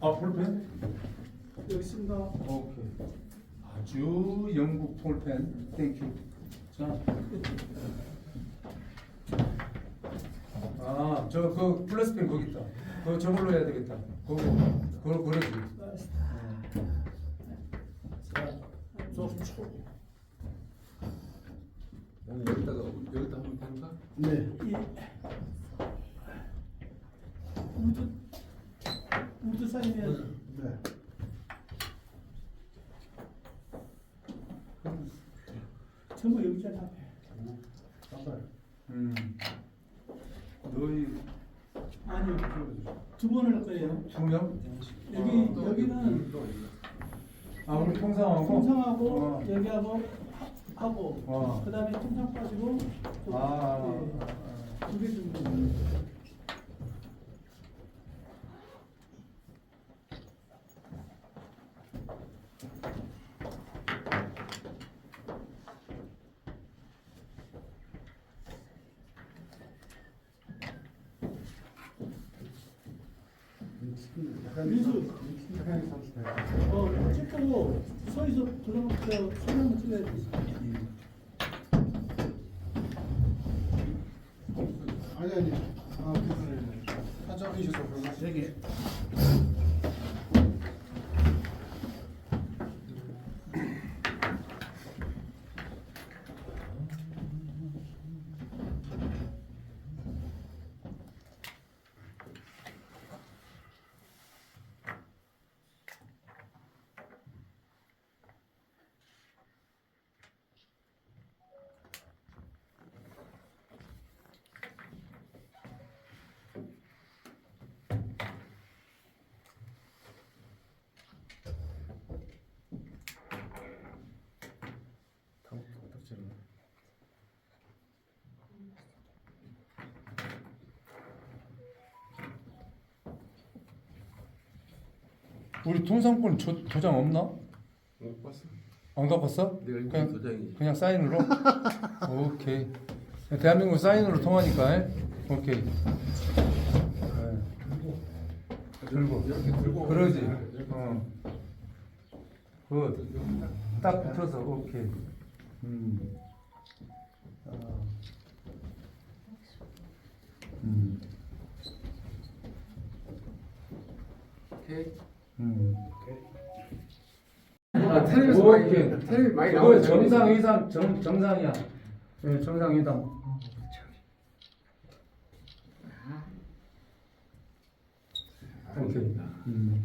아 볼펜? 여기 있습니다. 오케이. 아주 영국 볼펜. 땡큐. 자. 아, 저 그 플러스펜 거기 있다. 그거 저걸로 해야 되겠다. 그거 그걸 그러 지. 소초. 나는 여기다가 여기다 하면 되는가? 네. 이 우드 우드 사이면 네. 전부 여기 있잖아. 잠깐. 음. 너희 아니요. 두 번을 할 거예요. 두 명? 여기 또 여기는. 아 우리 통상하고. 통상하고 어. 여기하고 하- 하고 어. 그 다음에 통상 빠지고 또 아. 예, 두개 정도. 민수. 어, 찍고 서에서 돌아가서 소리 한번 찍어야 돼. 아니 아니. 아, 사장이셔서 그런가? 되게. 우리 통상권 조, 도장 없나? 못 봤어. 안 갚았어? 내가 그냥, 도장이. 그냥 사인으로? 오케이. 대한민국 사인으로 통하니까. 에? 오케이. 네. 들고. 이렇게 들고. 그러지. 어. 굿. 딱 붙어서 오케이. 음. 아. 음. 오케이. 음. 아, 텔레비에서 많이 오케이. 텔레비 많이 그거 나오는 정상 이상 정 정상이야. 예, 정상 이상. 오케이. 음.